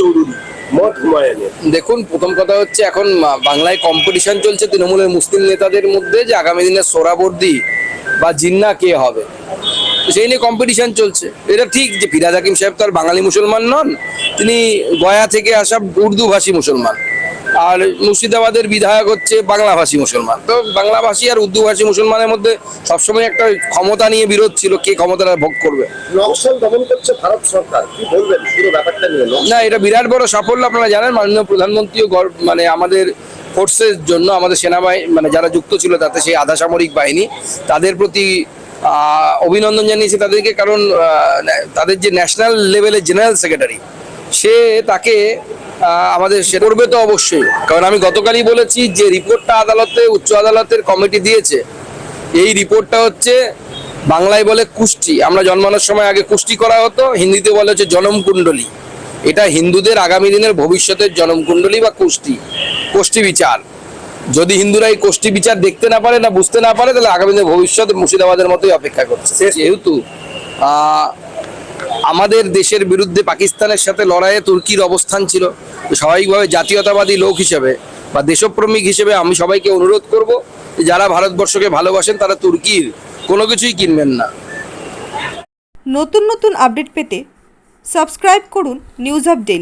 চৌধুরী দেখুন, প্রথম কথা হচ্ছে এখন বাংলায় কম্পিটিশন চলছে তৃণমূলের মুসলিম নেতাদের মধ্যে যে আগামী দিনে সোরাবর্দি বা জিন্না কে হবে। সেই নিয়ে কম্পিটিশন চলছে। এটা ঠিক যে ফিরাজ হাকিম সাহেব তো আর বাঙালি মুসলমান নন, তিনি গয়া থেকে আসা উর্দু ভাষী মুসলমান। আর মুর্শিদাবাদের বিধায়ক হচ্ছে বাংলাভাষী মুসলমান। তো বাংলাভাষী আর উর্দু ভাষী মুসলমানের মধ্যে সবসময় একটা ক্ষমতা নিয়ে বিরোধ ছিল কে ক্ষমতাটা ভোগ করবে? নকশাল দমন করছে ভারত সরকার কি বলবেন পুরো ব্যাপারটা নিয়ে না এটা বিরাট বড় সাফল্য আপনারা জানেন মাননীয় প্রধানমন্ত্রীও মানে আমাদের ফোর্সের জন্য আমাদের সেনাবাহিনী মানে যারা যুক্ত ছিল তাতে সেই আধা সামরিক বাহিনী তাদের প্রতি অভিনন্দন জানিয়েছে তাদেরকে কারণ তাদের যে ন্যাশনাল লেভেলের জেনারেল সেক্রেটারি সে তাকে আমাদের সে করবে তো অবশ্যই। কারণ আমি গতকালই বলেছি যে রিপোর্টটা আদালতে উচ্চ আদালতের কমিটি দিয়েছে। এই রিপোর্টটা হচ্ছে বাংলায় বলে কুষ্টি। আমরা জন্মানোর সময় আগে কুষ্টি করা হতো হিন্দিতে বলে হচ্ছে জনম কুণ্ডলী। এটা হিন্দুদের আগামী দিনের ভবিষ্যতের জনম কুণ্ডলী বা কুষ্টি কোষ্ঠী বিচার। যদি হিন্দুরা এই কোষ্ঠী বিচার দেখতে না পারে না বুঝতে না পারে তাহলে আগামী দিনের ভবিষ্যৎ মুর্শিদাবাদের মতোই অপেক্ষা করছে। যেহেতু আহ, আমাদের দেশের বিরুদ্ধে পাকিস্তানের সাথে লড়াইয়ে তুর্কির অবস্থান ছিল। স্বাভাবিকভাবে জাতীয়তাবাদী লোক হিসেবে বা দেশপ্রেমিক হিসেবে আমি সবাইকে অনুরোধ করব যারা ভারতবর্ষকে ভালোবাসেন, তারা তুর্কির কোনো কিছুই কিনবেন না। নতুন নতুন আপডেট পেতে সাবস্ক্রাইব করুন নিউজ আপ ডেলি